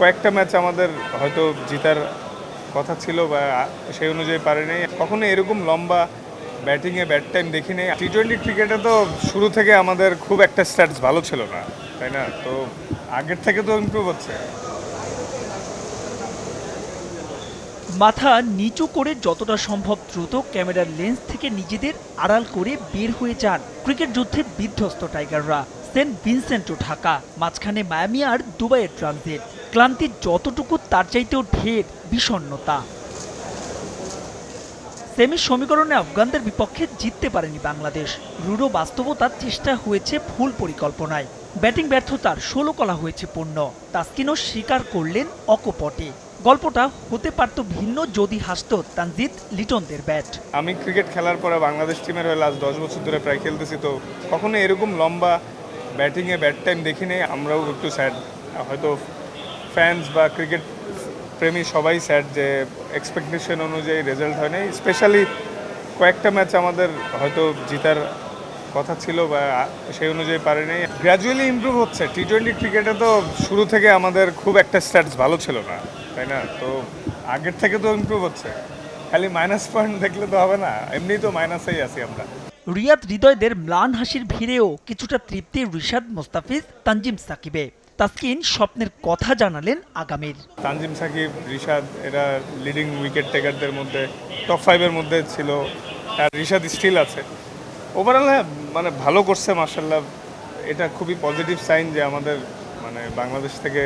কয়েকটা ম্যাচ আমাদের হয়তো জিতার কথা ছিল বা সেই অনুযায়ী পারেনি কখনো এরকম লম্বা ব্যাটিংয়ে ব্যাট টাইম দেখিনি টি টোয়েন্টি ক্রিকেটে তো শুরু থেকে আমাদের খুব একটা স্ট্যাটস ভালো ছিল না, তাই না? তো আগের থেকে তো ইম্প্রুভ হচ্ছে। মাথা নিচু করে যতটা সম্ভব দ্রুত ক্যামেরার লেন্স থেকে নিজেদের আড়াল করে বের হয়ে যান। ক্রিকেট যুদ্ধে বিধ্বস্ত টাইগাররা সেন্ট ভিনসেন্ট ও ঢাকা, মাঝখানে মায়ামি আর দুবাইয়ের ট্রানজিট। ক্লান্তির যতটুকু, তার চাইতেও ঢের বিষণ্ণতা। সেমি সমীকরণে আফগানদের বিপক্ষে জিততে পারেনি বাংলাদেশ। রুড়ো বাস্তবতার চেষ্টা হয়েছে ভুল পরিকল্পনায়। ব্যাটিং ব্যর্থতার ষোলো কলা হয়েছে পূর্ণ। তাস্কিনও স্বীকার করলেন অকপটে। গল্পটা হতে পারত ভিন্ন যদি হাসত তানজিদ লিটনদের ব্যাট। আমি ক্রিকেট খেলার পরে বাংলাদেশ টিমের হয়ে লাস্ট দশ বছর ধরে প্রায় খেলতেছি, তো কখনো এরকম লম্বা ব্যাটিংয়ে ব্যাট টাইম দেখিনি আমরাও একটু স্যাড হয়তো ফ্যান্স বা ক্রিকেট প্রেমী সবাই স্যাড যে এক্সপেকটেশন অনুযায়ী রেজাল্ট হয় নাই। স্পেশালি কয়েকটা ম্যাচ আমাদের হয়তো জিতার কথা ছিল বা সেই অনুযায়ী পারেনি গ্র্যাজুয়ালি ইমপ্রুভ হচ্ছে। টি টোয়েন্টি ক্রিকেটে তো শুরু থেকে আমাদের খুব একটা স্ট্যাটস ভালো ছিল না, তাই না? তো আগের থেকে তো ইমপ্রুভ হচ্ছে। খালি মাইনাস পয়েন্ট দেখলে তো হবে না। এমনি তো মাইনাসেই আছি আমরা। রিয়াদ হৃদয়দের ম্লান হাসির ভিড়েও কিছুটা তৃপ্তি রিশাদ মোস্তাফিজ তানজিম সাকিবে। তাসকিন স্বপ্নের কথা জানালেন আগামীর। তানজিম সাকিব, রিশাদ, এরা লিডিং উইকেট টেকারদের মধ্যে টপ ফাইভের মধ্যে ছিল। আর রিশাদ স্টিল আছে। ওভারঅল হ্যাঁ মানে ভালো করছে মার্শাল্লাহ এটা খুবই পজিটিভ সাইন যে আমাদের মানে বাংলাদেশ থেকে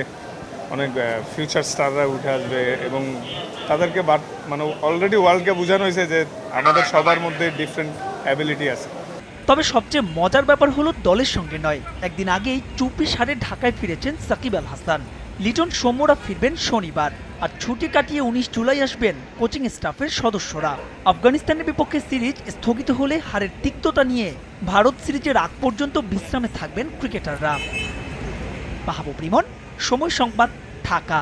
অনেক ফিউচার স্টাররা উঠে আসবে এবং তাদেরকে মানে অলরেডি ওয়ার্ল্ডকে বোঝানো হয়েছে যে আমাদের সবার মধ্যে ডিফারেন্ট অ্যাবিলিটি আছে। তবে সবচেয়ে মজার ব্যাপার হলো দলের সঙ্গে নয়। একদিন আগেই চুপি সারে ঢাকায় ফিরেছেন সাকিব আল হাসান। লিটন সৌম্যরা ফিরবেন শনিবার আর ছুটি কাটিয়ে উনিশ জুলাই আসবেন কোচিং স্টাফের সদস্যরা। আফগানিস্তানের বিপক্ষে সিরিজ স্থগিত হলে হারের তিক্ততা নিয়ে ভারত সিরিজের আগ পর্যন্ত বিশ্রামে থাকবেন ক্রিকেটাররা। মাহবুব রিমন, সময় সংবাদ, ঢাকা।